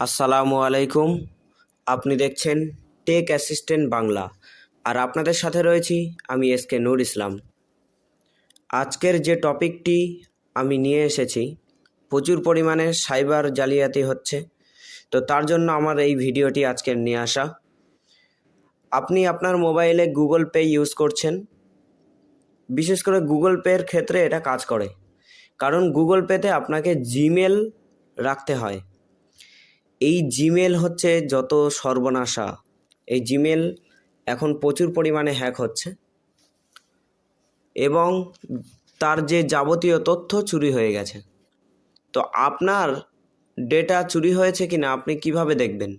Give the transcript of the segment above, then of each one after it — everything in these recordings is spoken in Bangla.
আসসালামু আলাইকুম। আপনি দেখছেন টেক অ্যাসিস্ট্যান্ট বাংলা। আর আপনাদের সাথে রয়েছি আমি এস কে নূর ইসলাম। আজকের যে টপিকটি আমি নিয়ে এসেছি, প্রচুর পরিমাণে সাইবার জালিয়াতি হচ্ছে। তো তার জন্য আমার এই ভিডিওটি আজকের নিয়ে আসা। আপনি আপনার মোবাইলে গুগল পে ইউজ করছেন। বিশেষ করে গুগল পের ক্ষেত্রে এটা কাজ করে। কারণ গুগল পেতে আপনাকে জিমেল রাখতে হয়। এই জিমেল হচ্ছে যত সর্বনাশা। এই জিমেল এখন প্রচুর পরিমাণে হ্যাক হচ্ছে। এবং তার যে যাবতীয় তথ্য চুরি হয়ে গেছে। তো আপনার ডেটা চুরি হয়েছে কি না আপনি কীভাবে দেখবেন?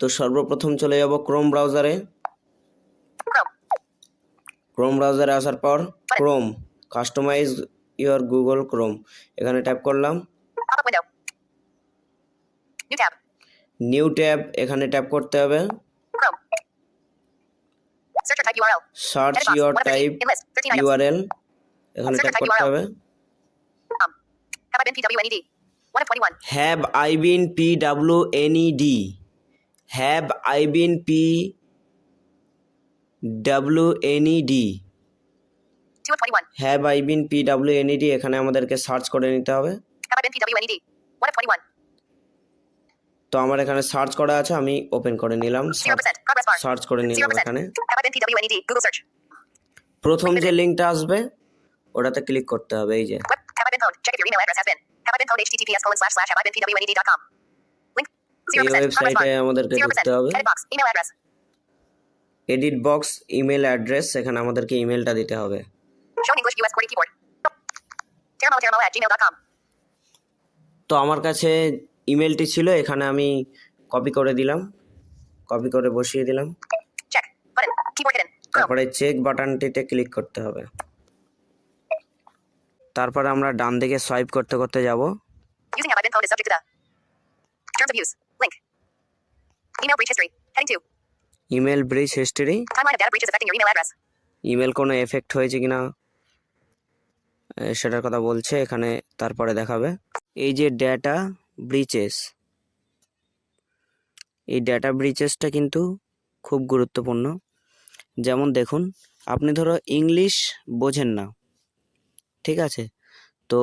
তো সর্বপ্রথম চলে যাব ক্রোম ব্রাউজারে ক্রোম ব্রাউজারে আসার পর Chrome customise your Google Chrome এখানে ট্যাপ করলাম। নিউ ট্যাব এখানে ট্যাপ করতে হবে. Search Edit box. Your 1 of 13. Type In list. 13 items. URL এখানে ট্যাপ করতে হবে. Have I been PWNED? 1 of 21. Have I been P W N E D have I been P W N E D 2 of 21. Have I been P W N E D এখানে আমাদেরকে সার্চ করে নিতে হবে তো আমার এখানে সার্চ করা আছে আমি ওপেন করে নিলাম। সার্চ করে নিলাম এখানে। প্রথম যে লিংকটা আসবে ওটাতে ক্লিক করতে হবে এই যে। এডিট বক্স ইমেল অ্যাড্রেস এখানে আমাদেরকে ইমেলটা দিতে হবে। তো আমার কাছে ইমেলটি ছিল এখানে আমি কপি করে দিলাম। কপি করে বসিয়ে দিলাম। তারপরে চেক বাটনটিতে ক্লিক করতে হবে। তারপরে আমরা ডান দিকে সোয়াইপ করতে করতে যাব। ইমেল ব্রিজ হিস্টরি ইমেল কোনো এফেক্ট হয়েছে কিনা সেটার কথা বলছে এখানে তারপরে দেখাবে। এই যে ডেটা ব্রিচেস এই ডেটা ব্রিচেসটা কিন্তু খুব গুরুত্বপূর্ণ। যেমন দেখুন আপনি ধরো ইংলিশ বোঝেন না ঠিক আছে? তো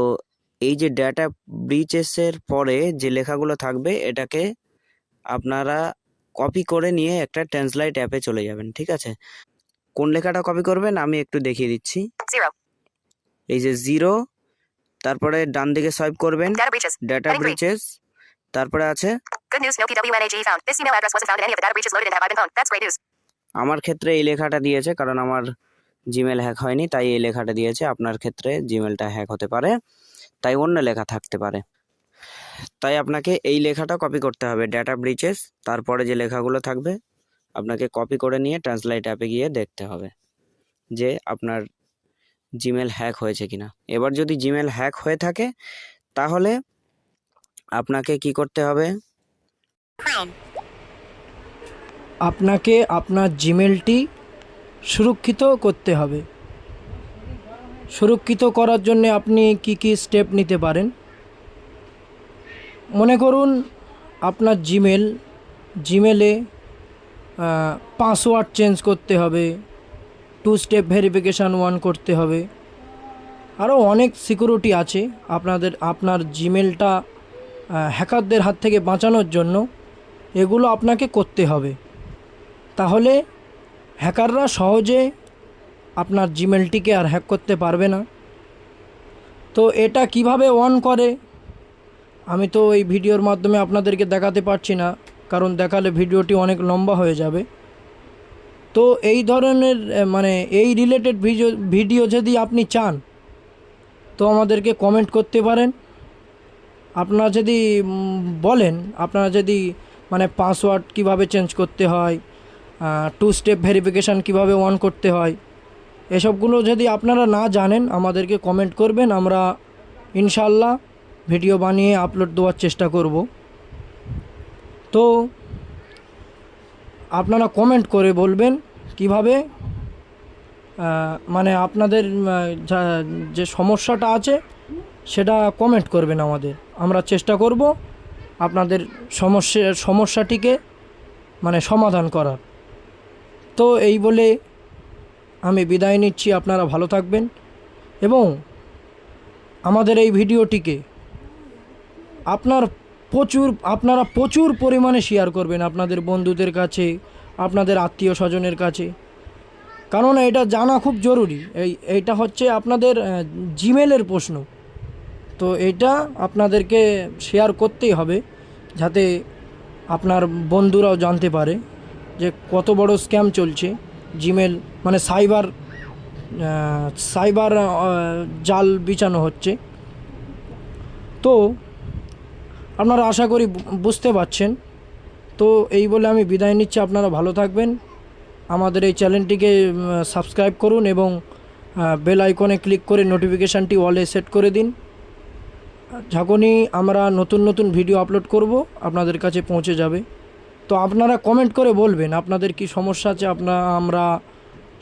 এই যে ডেটা ব্রিচেসের পরে যে লেখাগুলো থাকবে এটাকে আপনারা কপি করে নিয়ে একটা ট্রান্সলাইট অ্যাপে চলে যাবেন ঠিক আছে? কোন লেখাটা কপি করবেন আমি একটু দেখিয়ে দিচ্ছি। এই যে জিরো তারপরে ডান দিকে সোয়াইপ করবেন। ডেটা ব্রিচেস তারপরে আছে. আমার ক্ষেত্রে এই লেখাটা দিয়েছে কারণ আমার জিমেল হ্যাক হয়নি তাই এই লেখাটা দিয়েছে। আপনার ক্ষেত্রে জিমেলটা হ্যাক হতে পারে তাই অন্য লেখা থাকতে পারে। তাই আপনাকে এই লেখাটা কপি করতে হবে ডেটা ব্রিচেস তারপরে যে লেখাগুলো থাকবে আপনাকে কপি করে নিয়ে ট্রান্সলাইট অ্যাপে গিয়ে দেখতে হবে যে আপনার জিমেল হ্যাক হয়েছে কিনা। এবার যদি জিমেল হ্যাক হয়ে থাকে, তাহলে আপনাকে কি করতে হবে? আপনাকে আপনার জিমেলটি সুরক্ষিত করতে হবে। সুরক্ষিত করার জন্য আপনি কি কি স্টেপ নিতে পারেন? মনে করুন, আপনার জিমেল জিমেলে পাসওয়ার্ড চেঞ্জ করতে হবে। টু স্টেপ ভেরিফিকেশান ওয়ান করতে হবে। আরও অনেক সিকিউরিটি আছে আপনাদের, আপনার জিমেলটা হ্যাকারদের হাত থেকে বাঁচানোর জন্য। এগুলো আপনাকে করতে হবে। তাহলে হ্যাকাররা সহজে আপনার জিমেলটিকে আর হ্যাক করতে পারবে না। তো এটা কীভাবে অন করে? আমি তো এই ভিডিওর মাধ্যমে আপনাদেরকে দেখাতে পারছি না, কারণ দেখালে ভিডিওটি অনেক লম্বা হয়ে যাবে। তো এই ধরনের মানে এই রিলেটেড ভিডিও ভিডিও যদি আপনি চান, তো আমাদেরকে কমেন্ট করতে পারেন। আপনারা যদি বলেন, আপনারা যদি মানে পাসওয়ার্ড কীভাবে চেঞ্জ করতে হয় টু স্টেপ ভেরিফিকেশান কীভাবে অন করতে হয়, এসবগুলো যদি আপনারা না জানেন, আমাদেরকে কমেন্ট করবেন, আমরা ইনশাল্লাহ ভিডিও বানিয়ে আপলোড দেওয়ার চেষ্টা করব। তো আপনারা কমেন্ট করে বলবেন কীভাবে মানে আপনাদের যে সমস্যাটা আছে, সেটা কমেন্ট করবেন আমাদের। আমরা চেষ্টা করব আপনাদের সমস্যা, সমস্যাটিকে মানে সমাধান করার। তো এই বলে আমি বিদায় নিচ্ছি। আপনারা ভালো থাকবেন এবং আমাদের এই ভিডিওটিকে আপনার প্রচুর, আপনারা প্রচুর পরিমাণে শেয়ার করবেন আপনাদের বন্ধুদের কাছে আপনাদের আত্মীয় স্বজনের কাছে। কারণ এটা জানা খুব জরুরি। এই এইটা হচ্ছে আপনাদের জিমেলের প্রশ্ন। তো এটা আপনাদেরকে শেয়ার করতেই হবে, যাতে আপনার বন্ধুরাও জানতে পারে যে কত বড় স্ক্যাম চলছে জিমেল মানে সাইবার সাইবার জাল বিছানো হচ্ছে। তো আপনারা আশা করি বুঝতে পারছেন। তো এই বলে আমি বিদায় নিচ্ছি। আপনারা ভালো থাকবেন। আমাদের এই চ্যানেলটিকে সাবস্ক্রাইব করুন এবং বেল আইকনে ক্লিক করে নোটিফিকেশানটি অলে সেট করে দিন। যখনই আমরা নতুন নতুন ভিডিও আপলোড করব। আপনাদের কাছে পৌঁছে যাবে। তো আপনারা কমেন্ট করে বলবেন, আপনাদের কি সমস্যা আছে? আপনারা আমরা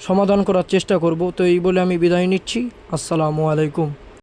সমাধান করার চেষ্টা করব। তো এই বলে আমি বিদায় নিচ্ছি। আসসালামু আলাইকুম।